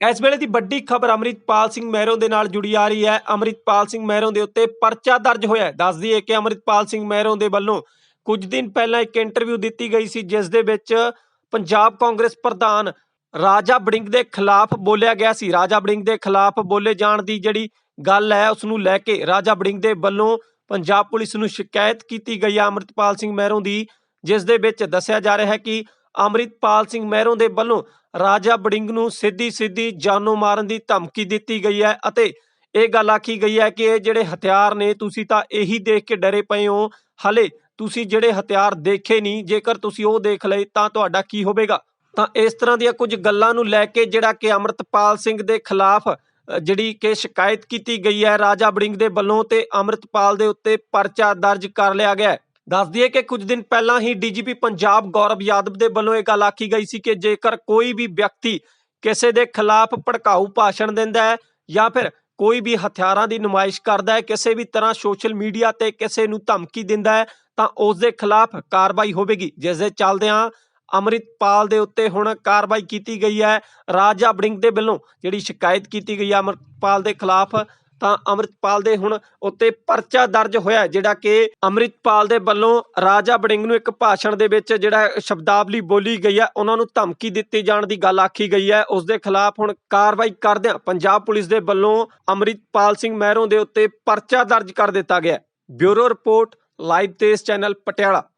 ਇਸ ਵੇਲੇ ਦੀ ਵੱਡੀ ਖਬਰ ਅਮਰਿਤਪਾਲ ਸਿੰਘ ਮਹਿਰੋਂ ਦੇ ਨਾਲ ਜੁੜੀ ਆ ਰਹੀ ਹੈ। ਅਮਰਿਤਪਾਲ ਸਿੰਘ ਮਹਿਰੋਂ ਦੇ ਉੱਤੇ ਪਰਚਾ ਦਰਜ ਹੋਇਆ ਹੈ। ਦੱਸ ਦਈਏ ਕਿ ਅਮਰਿਤਪਾਲ ਸਿੰਘ ਮਹਿਰੋਂ ਦੇ ਵੱਲੋਂ ਕੁਝ ਦਿਨ ਪਹਿਲਾਂ ਇੱਕ ਇੰਟਰਵਿਊ ਦਿੱਤੀ ਗਈ ਸੀ, ਜਿਸ ਦੇ ਵਿੱਚ ਪੰਜਾਬ ਕਾਂਗਰਸ ਪ੍ਰਧਾਨ ਰਾਜਾ ਬੜਿੰਗ ਦੇ ਖਿਲਾਫ ਬੋਲਿਆ ਗਿਆ ਸੀ। ਰਾਜਾ ਬੜਿੰਗ ਦੇ ਖਿਲਾਫ ਬੋਲੇ ਜਾਣ ਦੀ ਜਿਹੜੀ ਗੱਲ ਹੈ, ਉਸ ਨੂੰ ਲੈ ਕੇ ਰਾਜਾ ਬੜਿੰਗ ਦੇ ਵੱਲੋਂ ਪੰਜਾਬ ਪੁਲਿਸ ਨੂੰ ਸ਼ਿਕਾਇਤ ਕੀਤੀ ਗਈ ਹੈ ਅਮਰਿਤਪਾਲ ਸਿੰਘ ਮਹਿਰੋਂ ਦੀ, ਜਿਸ ਦੇ ਵਿੱਚ ਦੱਸਿਆ ਜਾ ਰਿਹਾ ਹੈ ਕਿ ਅਮਰਿਤਪਾਲ ਸਿੰਘ ਮਹਿਰੋਂ ਦੇ ਵੱਲੋਂ ਰਾਜਾ ਬੜਿੰਗ ਨੂੰ ਸਿੱਧੀ ਸਿੱਧੀ ਜਾਨੋਂ ਮਾਰਨ ਦੀ ਧਮਕੀ ਦਿੱਤੀ ਗਈ ਹੈ ਅਤੇ ਇਹ ਗੱਲ ਆਖੀ ਗਈ ਹੈ ਕਿ ਇਹ ਜਿਹੜੇ ਹਥਿਆਰ ਨੇ, ਤੁਸੀਂ ਤਾਂ ਇਹੀ ਦੇਖ ਕੇ ਡਰੇ ਪਏ ਹੋ। ਹਲੇ ਤੁਸੀਂ ਜਿਹੜੇ ਹਥਿਆਰ ਦੇਖੇ ਨਹੀਂ, ਜੇਕਰ ਤੁਸੀਂ ਉਹ ਦੇਖ ਲਏ, ਤਾਂ ਤੁਹਾਡਾ ਕੀ ਹੋਵੇਗਾ? ਤਾਂ ਇਸ ਤਰ੍ਹਾਂ ਦੀਆਂ ਕੁਝ ਗੱਲਾਂ ਨੂੰ ਲੈ ਕੇ ਜਿਹੜਾ ਕਿ ਅਮਰਤਪਾਲ ਸਿੰਘ ਦੇ ਖਿਲਾਫ ਜਿਹੜੀ ਕਿ ਸ਼ਿਕਾਇਤ ਕੀਤੀ ਗਈ ਹੈ, ਰਾਜਾ ਬੜਿੰਗ ਦੇ ਵੱਲੋਂ ਤੇ ਅਮਰਤਪਾਲ ਦੇ ਉੱਤੇ ਪਰਚਾ ਦਰਜ ਕਰ ਲਿਆ ਗਿਆ ਦੱਸ ਦਈਏ ਕਿ ਕੁਝ ਦਿਨ ਪਹਿਲਾਂ ਹੀ ਡੀਜੀਪੀ ਪੰਜਾਬ ਗੌਰਵ ਯਾਦਵ ਦੇ ਵੱਲੋਂ ਇਹ ਗੱਲ ਆਖੀ ਗਈ ਸੀ ਕਿ ਜੇਕਰ ਕੋਈ ਵੀ ਵਿਅਕਤੀ ਕਿਸੇ ਦੇ ਖਿਲਾਫ ਭੜਕਾਊ ਭਾਸ਼ਣ ਦਿੰਦਾ ਹੈ ਜਾਂ ਫਿਰ ਕੋਈ ਵੀ ਹਥਿਆਰਾਂ ਦੀ ਨੁਮਾਇਸ਼ ਕਰਦਾ ਹੈ, ਕਿਸੇ ਵੀ ਤਰ੍ਹਾਂ ਸੋਸ਼ਲ ਮੀਡੀਆ ਤੇ ਕਿਸੇ ਨੂੰ ਧਮਕੀ ਦਿੰਦਾ ਹੈ, ਤਾਂ ਉਸ ਦੇ ਖਿਲਾਫ ਕਾਰਵਾਈ ਹੋਵੇਗੀ। ਜਿਸ ਦੇ ਚੱਲਦਿਆਂ ਅਮਰਿਤਪਾਲ ਦੇ ਉੱਤੇ ਹੁਣ ਕਾਰਵਾਈ ਕੀਤੀ ਗਈ ਹੈ। ਰਾਜਾ ਬੜਿੰਗ ਦੇ ਵੱਲੋਂ ਜਿਹੜੀ ਸ਼ਿਕਾਇਤ ਕੀਤੀ ਗਈ ਹੈ, ਅਮਰਿਤਪਾਲ ਦੇ ਖਿਲਾਫ ਤਾਂ ਅਮਰਿਤਪਾਲ ਦੇ ਹੁਣ ਉੱਤੇ ਪਰਚਾ ਦਰਜ ਹੋਇਆ ਜਿਹੜਾ ਕਿ ਅਮਰਿਤਪਾਲ ਦੇ ਵੱਲੋਂ ਰਾਜਾ ਬੜਿੰਗ ਨੂੰ ਇੱਕ ਭਾਸ਼ਣ ਦੇ ਵਿੱਚ ਜਿਹੜਾ ਸ਼ਬਦਾਵਲੀ ਬੋਲੀ ਗਈ ਹੈ, ਉਹਨਾਂ ਨੂੰ ਧਮਕੀ ਦਿੱਤੀ ਜਾਣ ਦੀ ਗੱਲ ਆਖੀ ਗਈ ਹੈ। ਉਸ ਦੇ ਖਿਲਾਫ ਹੁਣ ਕਾਰਵਾਈ ਕਰਦਿਆਂ ਪੰਜਾਬ ਪੁਲਿਸ ਦੇ ਵੱਲੋਂ ਅਮਰਿਤਪਾਲ ਸਿੰਘ ਮਹਿਰੋਂ ਦੇ ਉੱਤੇ ਪਰਚਾ ਦਰਜ ਕਰ ਦਿੱਤਾ ਗਿਆ bureau report, live Tez channel Patiala.